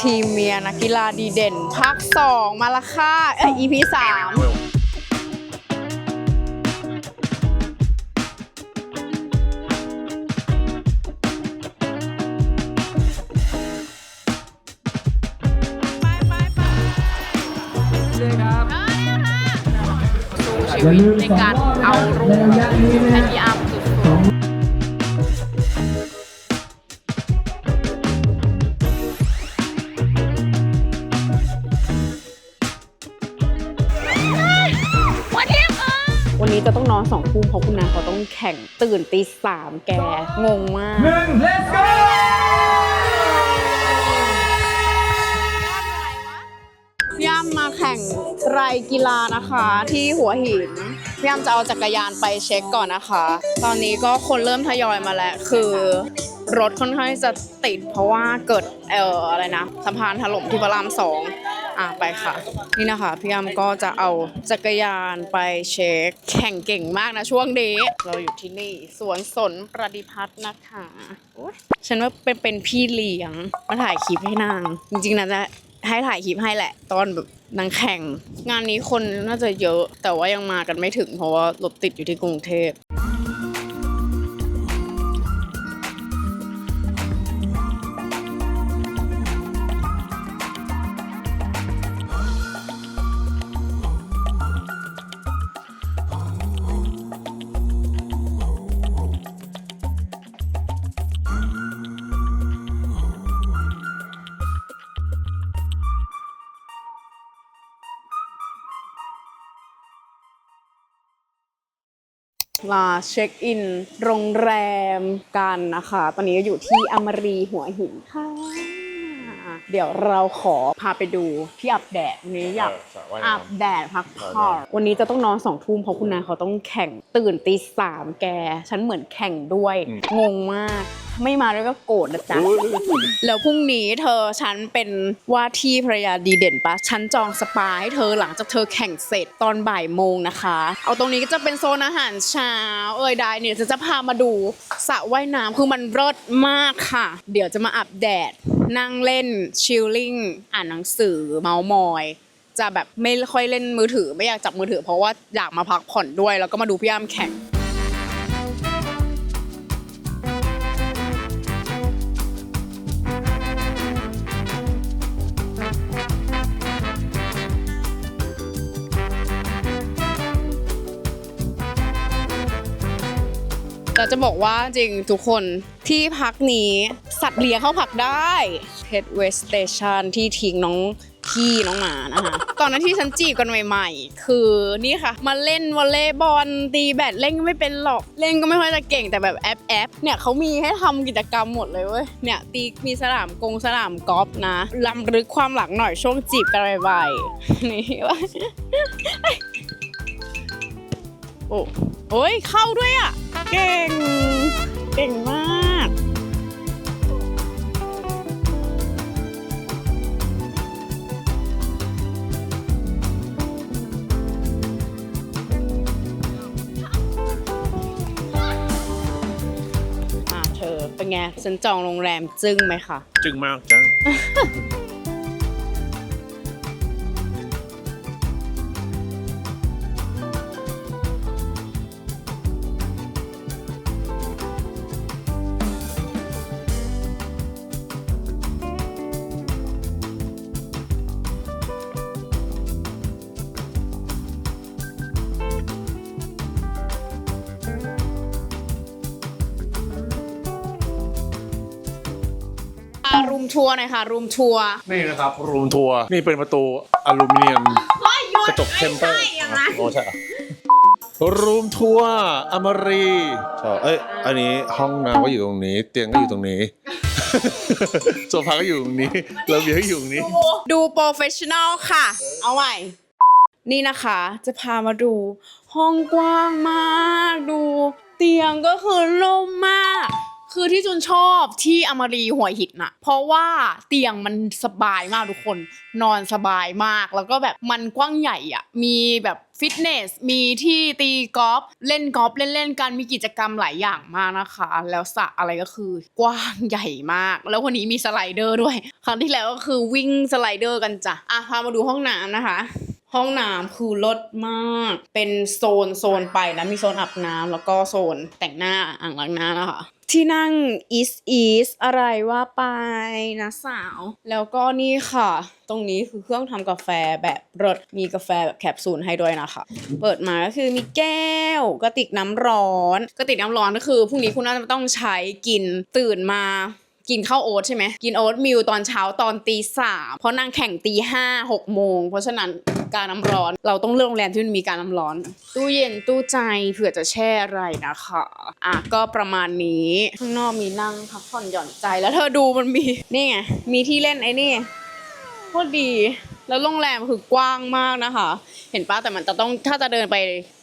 ทีมเมียนักกีฬาดีเด่น ภาค 2 มาละค่ะเอ้ย EP 3ไปไปไปสู้ชีวิตในการเอารูปให้พี่อ้ำสุ จะต้องนอนสองทุ่มเพราะคุณนาเขาต้องแข่งตื่นตีสามแกงงมาก หนึ่ง let's go พี่ย่ำมาแข่งไตรกีฬานะคะที่หัวหินพี่ย่ำจะเอาจักรยานไปเช็คก่อนนะคะ ตอนนี้ก็คนเริ่มทยอยมาแล้ว คือรถค่อนข้างที่จะติดเพราะว่าเกิดเอ่ออะไรนะสะพานถล่มที่พระรามสอง อะไปค่ะ นี่นะคะพี่ย่ำก็จะเอาจักรยานไปเช็คแข่งเก่งมากนะช่วงนี้ เราอยู่ที่นี่สวนสนประดิพัฒน์นะคะโอ๊ยฉันว่าเป็นเป็นพี่เลี้ยงมาถ่ายคลิปให้นาง จริงๆนะจะให้ถ่ายคลิปให้แหละ ตอนแบบนางแข่ง งานนี้คนน่าจะเยอะแต่ว่ายังมากันไม่ถึงเพราะว่ารถติดอยู่ที่กรุงเทพ มาเช็คอิน โรงแรมกันนะคะ ตอนนี้ก็อยู่ที่อมรีหัวหินค่ะ เดี๋ยวเราขอพาไปดูที่อาบแดดวันนี้อยากสระว่ายอาบน้ำแดดพักผ่อนวันนี้จะต้องนอนสองทุ่มเพราะคุณนาเขาต้องแข่งตื่นตีสามแก ฉันเหมือนแข่งด้วยงงมาก ไม่มาด้วยก็โกรธนะจ๊ะแล้วพรุ่งนี้เธอฉันเป็นว่าที่ภรรยาดีเด่นปะฉันจองสปาให้เธอหลังจากเธอแข่งเสร็จตอนบ่ายโมงนะคะ เอาตรงนี้ก็จะเป็นโซนอาหารเช้า เอ่ยได้เนี่ยจะจะพามาดูสระว่ายน้ำคือมันเลิศมากค่ะ เดี๋ยวจะมาอาบแดด นั่งเล่นชิลลิ่งอ่านหนังสือเมาส์มอย จะแบบไม่ค่อยเล่นมือถือไม่อยากจับมือถือ เพราะว่าอยากมาพักผ่อนด้วย แล้วก็มาดูพี่อ้ำแข่ง จะบอกว่าจริงทุกคนที่พักนี้สัตว์เลี้ยงเข้าพักได้ Pet West Station ที่ทิ้งน้องพี่น้องหมานะคะตอนนั้นที่ฉันจีบกันใหม่ๆ คือนี่ค่ะ มาเล่นวอลเลย์บอลตีแบดเล่นก็ไม่เป็นหรอก เล่นก็ไม่ค่อยจะเก่งแต่แบบแอปแอปเนี่ยเขามีให้ทำกิจกรรมหมดเลยเว้ยเนี่ยตีมีสนามกงสนามกอล์ฟนะลำลึกความหลังหน่อยช่วงจีบกันบ่อยๆนี่ว่า โอ้โอ้ยเข้าด้วยอะ เก่ง เก่งมาก อะเธอเป็นไงฉันจองโรงแรมจึ้งไหมคะ จึงมากจ้ะอะ หน่อยค่ะรูมทัวร์นี่นะครับรูมทัวร์นี่เป็นประตูอลูมิเนียม กระจกเทมเปอร์โอ้ใช่เหรอรูมทัวร์อมรีใช่เอ้ยอันนี้ห้องน้ำก็อยู่ตรงนี้ เตียงก็อยู่ตรงนี้โซฟาก็อยู่ตรงนี้ระเบียงก็อยู่ตรงนี้ ดูโปรเฟชชั่นอลค่ะ เอาใหม่นี่นะคะจะพามาดู ห้องกว้างมาก ดู เตียงก็คือโล่งมาก คือที่จุนชอบที่อมรีหัวหินน่ะ เพราะว่าเตียงมันสบายมากทุกคนนอนสบายมาก แล้วก็แบบมันกว้างใหญ่อะ มีแบบฟิตเนส มีที่ตีกอล์ฟเล่นกอล์ฟเล่นๆกันมีกิจกรรมหลายอย่างมากนะคะ แล้วสระอะไรก็คือกว้างใหญ่มาก แล้ววันนี้มีสไลเดอร์ด้วย ครั้งที่แล้วก็คือวิ่งสไลเดอร์กันจ้ะอะพามาดูห้องน้ำนะคะห้องน้ำคือลดมาก เป็นโซนโซนไปนะมีโซนอาบน้ำแล้วก็โซนแต่งหน้าอ่างล้างหน้านะคะ ที่นั่ง is is อะไรว่าไปนะสาว แล้วก็นี่ค่ะ ตรงนี้คือเครื่องทำกาแฟแบบรสมีกาแฟแบบแคปซูลให้ด้วยนะคะ เปิดมาก็คือมีแก้วกระติกน้ำร้อนกระติกน้ำร้อนก็คือพรุ่งนี้คุณน่าจะต้องใช้กินตื่นมากินข้าวโอ๊ตใช่ไหม กินโอ๊ตมิลตอนเช้าตอนตีสามเพราะนางแข่งตีห้าหกโมง เพราะฉะนั้น การน้ำร้อน เราต้องเลือกโรงแรมที่มันมีการน้ำร้อน ตู้เย็นตู้ใจเผื่อจะแช่อะไรนะคะอะก็ประมาณนี้ข้างนอกมีนั่งพักผ่อนหย่อนใจแล้วเธอดูมันมีนี่ไงมีที่เล่นไอ้นี่โคตรดีแล้วโรงแรมคือกว้างมากนะคะ เห็นปะแต่มันจะต้องถ้าจะเดินไป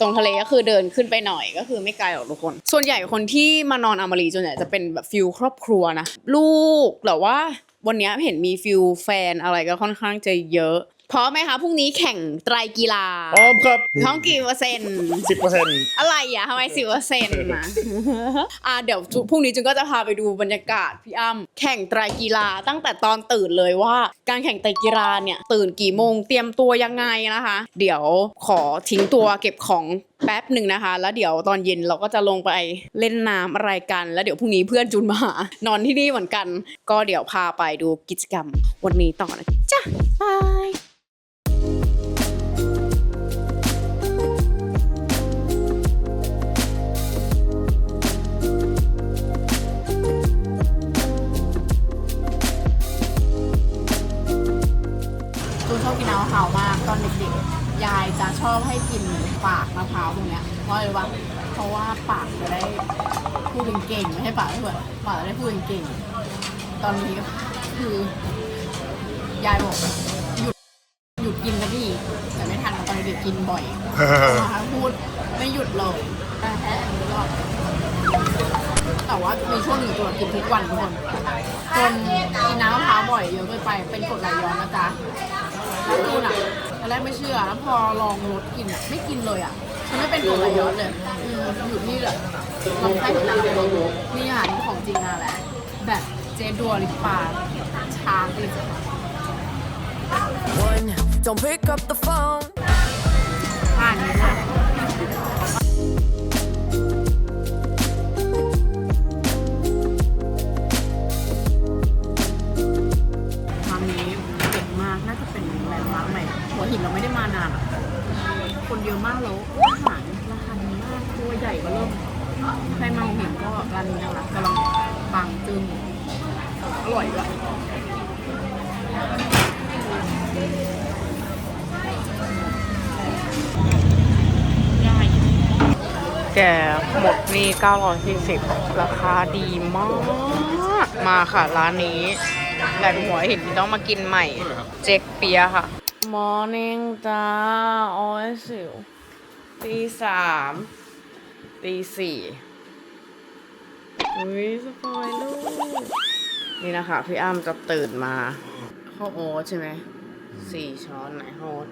ตรงทะเลก็คือเดินขึ้นไปหน่อยก็คือไม่ไกลหรอกทุกคน ส่วนใหญ่คนที่มานอนอมรีส่วนใหญ่จะเป็นแบบฟิลครอบครัวนะ ลูกแต่ว่าวันนี้เห็นมีฟิลแฟนอะไรก็ค่อนข้างจะเยอะ พร้อมไหมคะพรุ่งนี้แข่งไตรกีฬาพร้อมครับท้องกี่เปอร์เซ็นต์สิบเปอร์เซ็นต์อะไรอะทำไมสิบเปอร์เซ็นต์นะอะเดี๋ยวพรุ่งนี้จุนก็จะพาไปดูบรรยากาศพี่อ้ำแข่งไตรกีฬาตั้งแต่ตอนตื่นเลยว่า การแข่งไตรกีฬาเนี่ยตื่นกี่โมงเตรียมตัวยังไงนะคะ เดี๋ยวขอทิ้งตัวเก็บของแป๊บหนึ่งนะคะ แล้วเดี๋ยวตอนเย็นเราก็จะลงไปเล่นน้ำอะไรกัน แล้วเดี๋ยวพรุ่งนี้เพื่อนจุนมาหานอนที่นี่เหมือนกัน ก็เดี๋ยวพาไปดูกิจกรรมวันนี้ต่อนะจ้ะบาย จูนชอบกินน้ำมะพร้าวมากตอนเด็กๆ ยายจะชอบให้กินปากมะพร้าวตรงเนี้ยเพราะอะไรรู้ปะเพราะว่าปากจะได้พูดเก่งๆไม่ใช่ปากไม่เปิดปากจะได้พูดเก่งๆตอนนี้ก็คือยายบอกหยุดหยุดกินกันดิแต่ไม่ทันตอนเด็กกินบ่อยมะพร้าวพูดไม่หยุดเลยแต่แท้อันนี้ก็แต่ว่ามีช่วงหนึ่งตัวกินทุกวันทุกคนจนกินน้ำมะพร้าวบ่อยเยอะเกินไปเป็นกรดไหลย้อนนะจ๊ะ แล้วกูน่ะตอนแรกไม่เชื่อแล้วพอลองลดกินอะไม่กินเลยอะฉันไม่เป็นกรดไหลย้อนเลยอืมอยู่นี่แหละลองใช้ผลิตภัณฑ์นี่อาหารของจริงนะแหละ แบบเจดัวลิปปาช้างลิป One, don't pick up the phone. ผ่านนี้ค่ะ เยอะมากแล้วอาหารราคาดีมากตัวใหญ่มาเริ่มใครมาหัวหินก็ร้านนี้นะคะกำลังปังจึงอร่อยด้วยแกหมดนี่940 ราคาดีมาก มาค่ะ ร้านนี้แหลมหัวหินต้องมากินใหม่ เจ๊กเปียค่ะ มอร์นิ่งจ้าโอ้ยสิวตีสามตีสี่อุ้ยสปอยลูก นี่นะคะ พี่อ้ำจะตื่นมาข้าวโอ๊ตใช่ไหมสี่ช้อนไหนข้าวโอ๊ต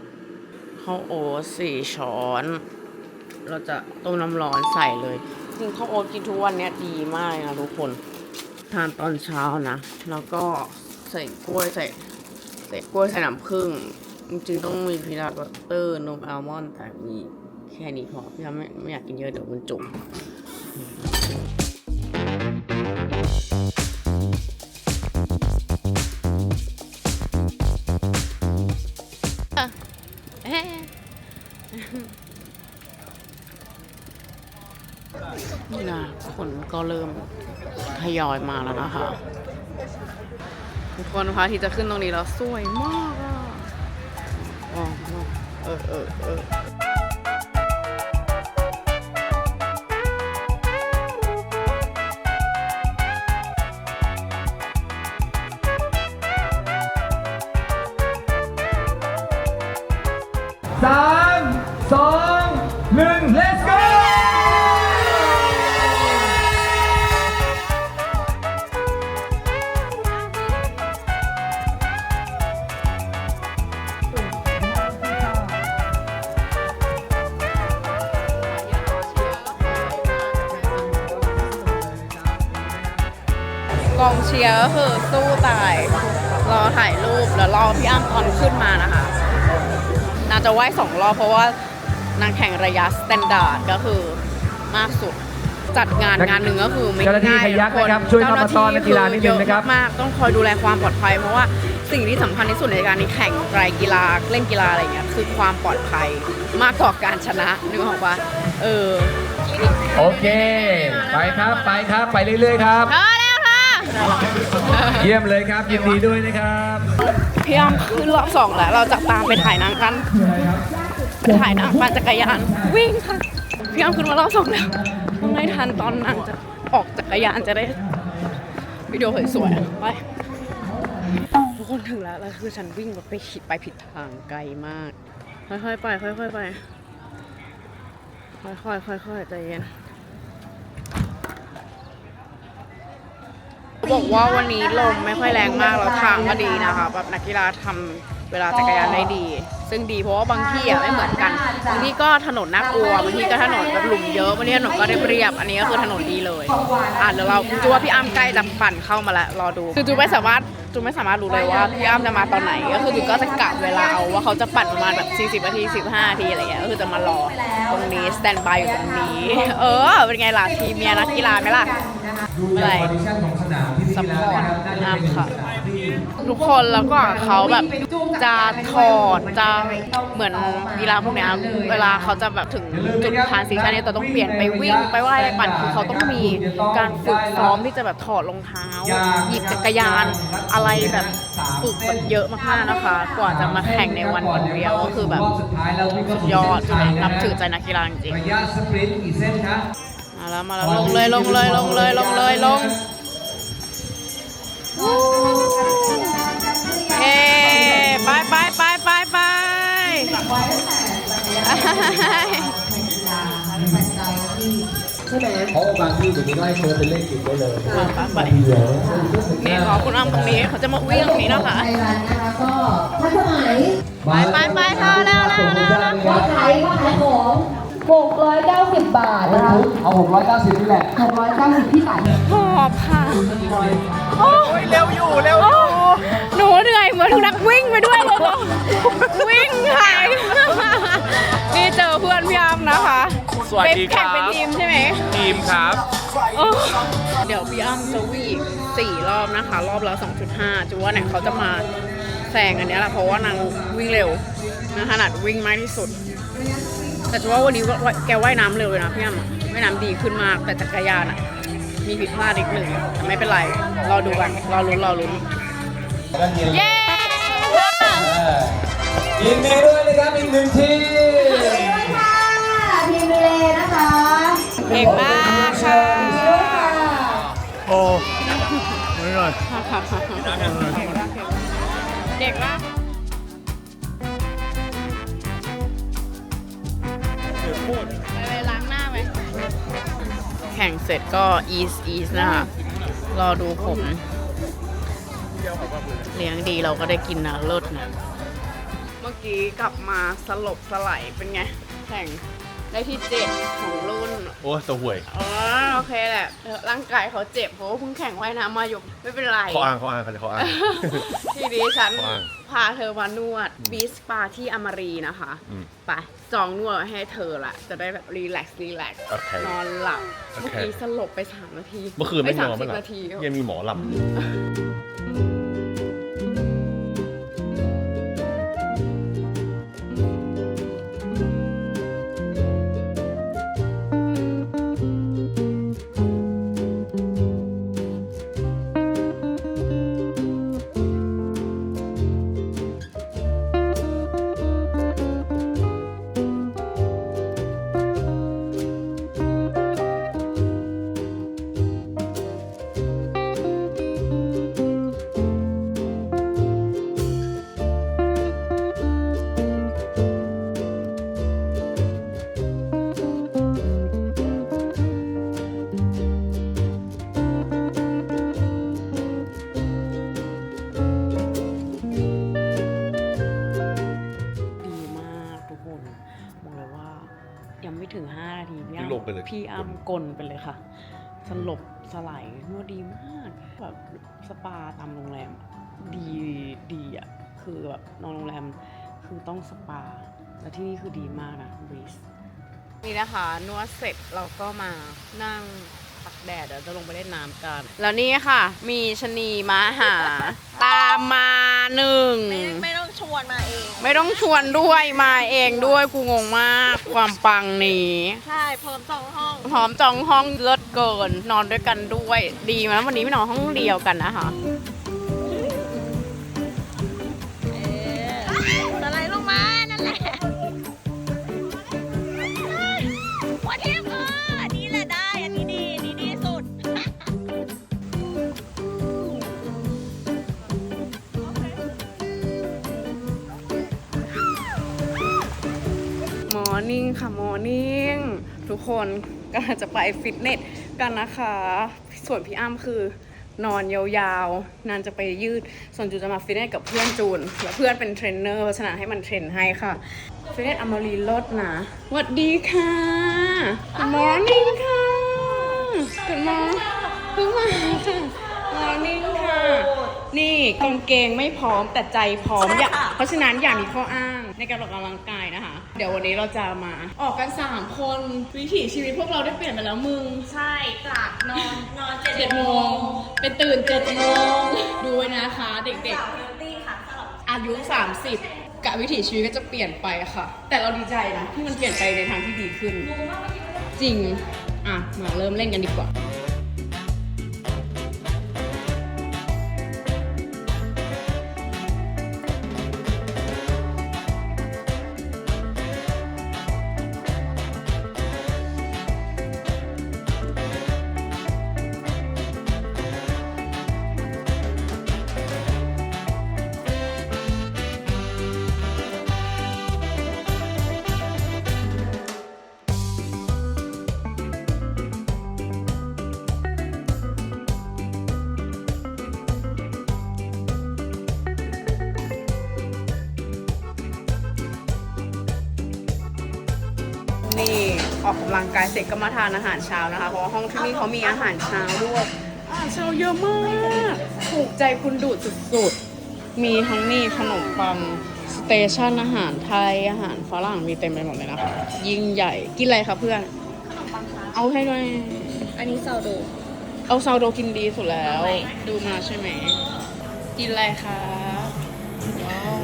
ข้าวโอ๊ตสี่ช้อน เราจะต้มน้ำร้อนใส่เลย จริงข้าวโอ๊ตกินทุกวันเนี้ยดีมากนะทุกคน ทานตอนเช้านะ แล้วก็ใส่กล้วยใส่ใส่กล้วยใส่น้ำผึ้ง จริงๆต้องมีพีนัทบัตเตอร์นมอัลมอนด์แต่มีแค่นี้พอพี่ทำไม่ไม่อยากกินเยอะเดี๋ยวมันจุกนี่นะคนก็เริ่มทยอยมาแล้วนะคะทุกคนพระอาทิตย์จะขึ้นตรงนี้แล้วสวยมากอะ อ๋อเออ กองเชียร์ก็คือสู้ตายรอถ่ายรูปแล้วรอพี่อ้ำตอนขึ้นมานะคะนางจะไหว้สองรอบเพราะว่านางแข่งระยะสแตนดาร์ดก็คือมากสุดจัดงานงานหนึ่งก็คือไม่เจ้าหน้าที่ง่ายพยัคฆ์ทุกนะครับช่วยเข้ามาต้อนนักกีฬานิดนึงนะครับเยอมากๆต้องคอยดูแลความปลอดภัย เพราะว่าสิ่งที่สำคัญที่สุดในการนี้แข่งไตรกีฬาเล่นกีฬาอะไรเงี้ยคือความปลอดภัยมากกว่าการชนะนึกออกปะเออโอเค ไปครับไปครับไปเรื่อยๆครับ เยี่ยมเลยครับยินดีด้วยนะครับพี่อ้ำขึ้นรอบสองแล้ว เราจะตามไปถ่ายนางกันไปถ่ายนางปั่นจักรยานวิ่งค่ะพี่อ้ำขึ้นมารอบสองแล้วต้องให้ทันตอนนางจะออกจักรยานจะได้วิดีโอสวยๆไปทุกคนถึงแล้วแล้วคือฉันวิ่งไปผิดไปผิดทางไกลมาก ค่อยๆไป ค่อยๆไป ค่อยๆค่อยๆใจเย็น บอกว่าวันนี้ลมไม่ค่อยแรงมากแล้วทางก็ดีนะคะแบบนักกีฬาทำ เวลาจักรยานได้ดี ซึ่งดีเพราะว่าบางที่อะไม่เหมือนกัน บางที่ก็ถนนน่ากลัว บางที่ก็ถนนแบบหลุมเยอะ บางที่ถนนก็เรียบๆอันนี้ก็คือถนนดีเลย อะเดี๋ยวเราจูว่าพี่อ้ำใกล้จะปั่นเข้ามาแล้วรอดู คือจูไม่สามารถจูไม่สามารถรู้เลยว่าพี่อ้ำจะมาตอนไหน ก็คือจูก็จะกะเวลาเอาว่าเขาจะปั่นประมาณแบบ40นาที15นาทีอะไรเงี้ย ก็คือจะมารอตรงนี้สแตนบายอยู่ตรงนี้ เออ เป็นไงล่ะทีมเมียนักกีฬาไหมล่ะเมื่อไหร่ซัพพอร์ตอ้ำค่ะ ทุกคนแล้วก็เขาแบบ จะถอดจะเหมือนกีฬาพวกเนี้ยเวลาเขาจะแบบถึงจุดทานซีชันเนี่ยต้องเปลี่ยนไปวิ่งไปว่ายไปปั่นคือเขาต้องมีการฝึกซ้อมที่จะแบบถอดรองเท้าหยิบจักรยานอะไรแบบฝึกแบบเยอะมากๆนะคะ กว่าจะมาแข่งในวันวันเดียวก็คือแบบสุดท้ายแล้วยอดช่วงสุท้ายนับถือใจนักกีฬาจริงๆมาแล้วมาแล้วลงเลยลงเลยลงเลยลงเลยลง ไปไปไปไปไปเพราะว่าบางที่เดี๋ยวนี้ก็ให้เชิญไปเล่นกินได้เลยไปนี่ขอคุณอ้ำตรงนี้เขาจะมาวิ่งตรงนี้นะคะไทยรัฐนะคะก็ทันสมัยไปไปไปเธอแล้วแล้วแล้วแล้วว่าขายว่าขายของ690 บาทนะคะเอา690นี่แหละ690ที่ขายหอบค่ะโอ้ยเร็วอยู่เร็วอยู่ หนูเหนื่อยเหมือนนักวิ่งไปด้วยเลยวิ่งค่ะนี่เจอเพื่อนพี่อ้ำนะคะสวัสดีครับเป็นแข่งเป็นทีมใช่ไหมทีมครับโอ้เดี๋ยวพี่อ้ำจะวิ่งอีกสี่รอบนะคะ รอบละ2.5จูว่าเนี่ยเขาจะมาแซงอันเนี้ยแหละเพราะว่านางวิ่งเร็วนางถนัดวิ่งมากที่สุด แต่จูว่าวันนี้ว่าแกว่ายน้ำเร็วเลยนะพี่อ้ำว่ายน้ำดีขึ้นมากแต่จักรยานอะมีผิดพลาดอีกหนึ่งแต่ไม่เป็นไรรอดูกันรอลุ้นรอลุ้น เย้ยินดีด้วยนะครับอีกหนึ่งทีมค่ะทีมเลนะคะเก่งมากค่ะโอ้ไม่หน่อยเด็กมากไปล้างหน้าไหมแข่งเสร็จก็ east east นะคะรอดูผม เลี้ยงดีเราก็ได้กินนะเลิศนะเมื่อกี้กลับมาสลบสลายเป็นไงแข่งได้ที่เจ็ดของรุ่นโอ้ตัวห่วยอ๋อโอเคแหละเออร่างกายเขาเจ็บเพราะว่าเพิ่งแข่งว่ายน้ำมาอยู่ไม่เป็นไรเขาอ้างเขาอ้างเขาจะเขาอ้างทีนี้ฉันว่างพาเธอมานวดบีสปาที่อมรีนะคะอืมไปจองนวดไว้ให้เธอละจะได้แบบรีแลกซ์รีแลกซ์โอเคนอนหลับโอเมื่อเคกี้สลบไปสามนาทีเมื่อคืนไม่นสาอนสิไม่บหลับนาทียังมีหมอหลับ ว่ายังไม่ถึง5นาทีพี่พี่ลงไปเลยพี่อ้ำกลนไปเลยค่ะสลบสไลด์นวดดีมากแบบสปาตามโรงแรมอะดีดีอะคือแบบนอนโรงแรมคือต้องสปา แล้วที่นี่คือดีมากนะบริสนี่นะคะนวดเสร็จเราก็มานั่งตักแดดเดี๋ยวจะลงไปเล่นน้ำกัน แล้วนี่ค่ะ มีชะนีมาหา ตามมาหนึ่งไม่ต้อง ชวนมาเอง ไม่ต้องชวนด้วยมาเองด้วยกูงงมาก ความปังนี้ใช่พร้อมจองห้องพร้อมจองห้องเลิศเกิน นอนด้วยกันด้วย ดีไหมวันนี้ไม่นอนห้องเดียวกันนะคะ ร์นิ่งค่ะมอร์นิ่งทุกคนกำลังจะไปฟิตเนสกันนะคะ ส่วนพี่อ้ำคือนอนยาวๆ นานจะไปยืด ส่วนจูจะมาฟิตเนสกับเพื่อนจูน แล้วเพื่อนเป็นเทรนเนอร์เพราะฉะนั้นให้มันเทรนให้ค่ะ ฟิตเนสอมรีลดนะสวัสดีค่ะ Good morning ค่ะ Good morning เพิ่งมาค่ะ Morning ค่ะ นี่กางเกงไม่พร้อมแต่ใจพร้อมอย่าเพราะฉะนั้นอย่ามีข้ออ้างในการออกกำลังกายนะคะ เดี๋ยววันนี้เราจะมาออกกัน3คนวิถีชีวิตพวกเราได้เปลี่ยนไปแล้วมึง ใช่จากนอนนอนเจ็ดเจ็ดโมงเป็นตื่นเจ็ดโมงดูไว้นะคะ เด็กตี้ค่ะสำหรับๆ อายุ 30กับวิถีชีวิตก็จะเปลี่ยนไปค่ะ แต่เราดีใจนะที่มันเปลี่ยนไปในทางที่ดีขึ้นจริง อะ มาเริ่มเล่นกันดีกว่า นี่ออกกำลังกายเสร็จก็มาทานอาหารเช้านะคะ เพราะว่าห้องที่นี่เขามีอาหารเช้าด้วยอาหารเช้าเยอะมากถูกใจคุณดูดสุดๆ มีทั้งนี่ขนมปังสเตชันอาหารไทยอาหารฝรั่งมีเต็มไปหมดเลยนะคะยิ่งใหญ่กินอะไรคะเพื่อนเอาให้ด้วยอันนี้ซาวโดเอาซาวโดกินดีสุดแล้ว ดูมาใช่ไหม กินอะไรคะว้าว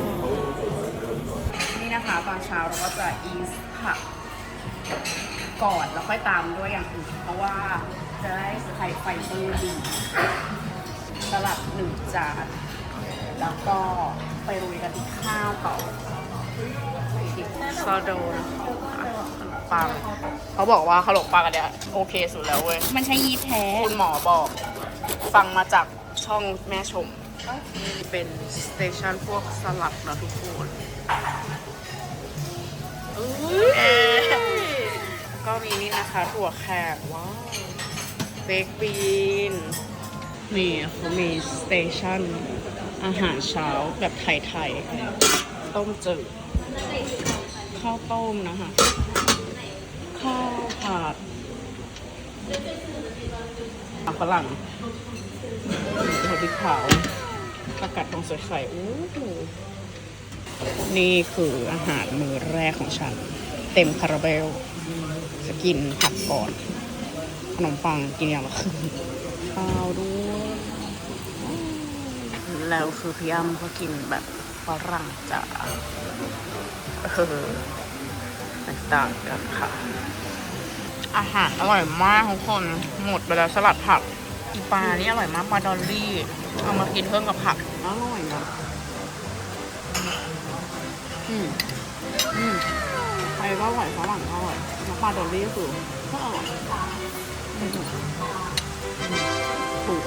นี่นะคะตอนเช้าเราก็จะอีสผัก ก่อนแล้วค่อยตามด้วยอย่างอื่นเพราะว่าจะได้ไข่ไฟเบอร์ดีสลัดหนึ่งจานแล้วก็ไปรุยกันที่ข้าวต่อซอโดนะคะขนมปังเขาบอกว่าขนมปังอันเนี้ยโอเคสุดแล้วเว้ย มันใช้ยีสต์แท้ คุณหมอบอก ฟังมาจากช่องแม่ชม เป็นสเตชันพวกสลัดนะทุกคนอุ๊ย ก็มีนี่นะคะถั่วแขกว้าวเบคบีนนี่เขามีสเตชันอาหารเช้าแบบไทยๆ ต้มจืด ข้าวต้มนะคะ ข้าวผัดผักฝรั่งหัวพริกเผาประกัดตรงใส่ๆโอ้โหนี่คืออาหารมื้อแรกของฉัน เต็มคาราเบล จะกินผักก่อน ขนมปังกินอย่างละครึ่งข้าวด้วยแล้วคือพี่อ้ำก็กินแบบฝรั่งจ๋าเออแตกต่างกันค่ะ อาหารอร่อยมากทุกคน หมดไปแล้วสลัดผัก อีปลานี่อร่อยมากปลาดอลลี่ เอามากินเพิ่มกับผัก อร่อยนะอืม อืมไทยก็อร่อยฝรั่งก็อร่อยแล้ว ปลาดอลลี่ก็คือก็อร่อยถูก